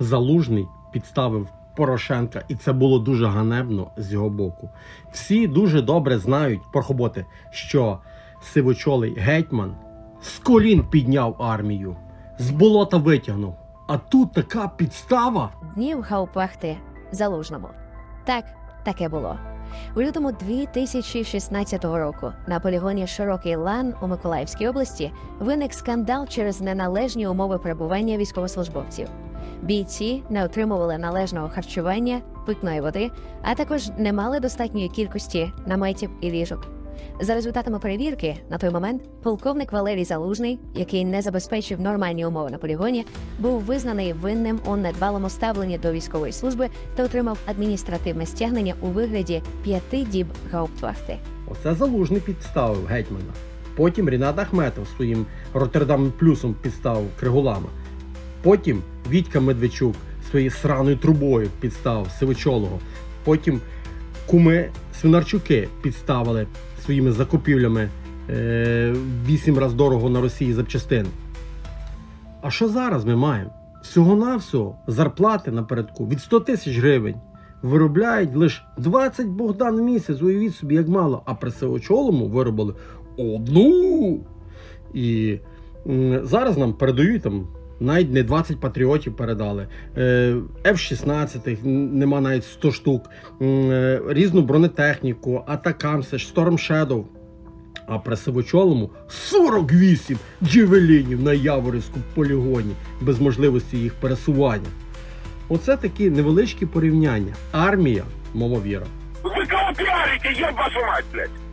Залужний підставив Порошенка, і це було дуже ганебно з його боку. Всі дуже добре знають, порхоботи, що сивочолий гетьман з колін підняв армію, з болота витягнув. А тут така підстава. днів Гаупахти Залужному. Так, таке було. У лютому 2016 року на полігоні Широкий Лан у Миколаївській області виник скандал через неналежні умови перебування військовослужбовців. Бійці не отримували належного харчування, питної води, а також не мали достатньої кількості наметів і ліжок. За результатами перевірки, на той момент полковник Валерій Залужний, який не забезпечив нормальні умови на полігоні, був визнаний винним у недбалому ставленні до військової служби та отримав адміністративне стягнення у вигляді п'яти діб гауптвахти. Оце залужний підставив гетьмана. Потім Рінат Ахметов своїм Роттердам плюсом підставив Кригулама. Потім Вітька Медведчук своєю сраною трубою підставив Сивочолого. Потім куми Свинарчуки підставили своїми закупівлями е, раз дорого на Росії запчастин. А що зараз ми маємо? Всього-навсього зарплати напередку від 100 тисяч гривень виробляють лише 20 Богдан в місяць, уявіть собі, як мало, а при Сивочолому виробили одну. І зараз нам передають там. Навіть не 20 патріотів передали. Е, F-16, нема навіть 100 штук, е, різну бронетехніку, Атакамс, Storm Shadow. А при Сивочолому 48 джевелінів на Яворівському полігоні без можливості їх пересування. Оце такі невеличкі порівняння. Армія, мова віра. Вы кого пиарите, еб вашу мать, блядь?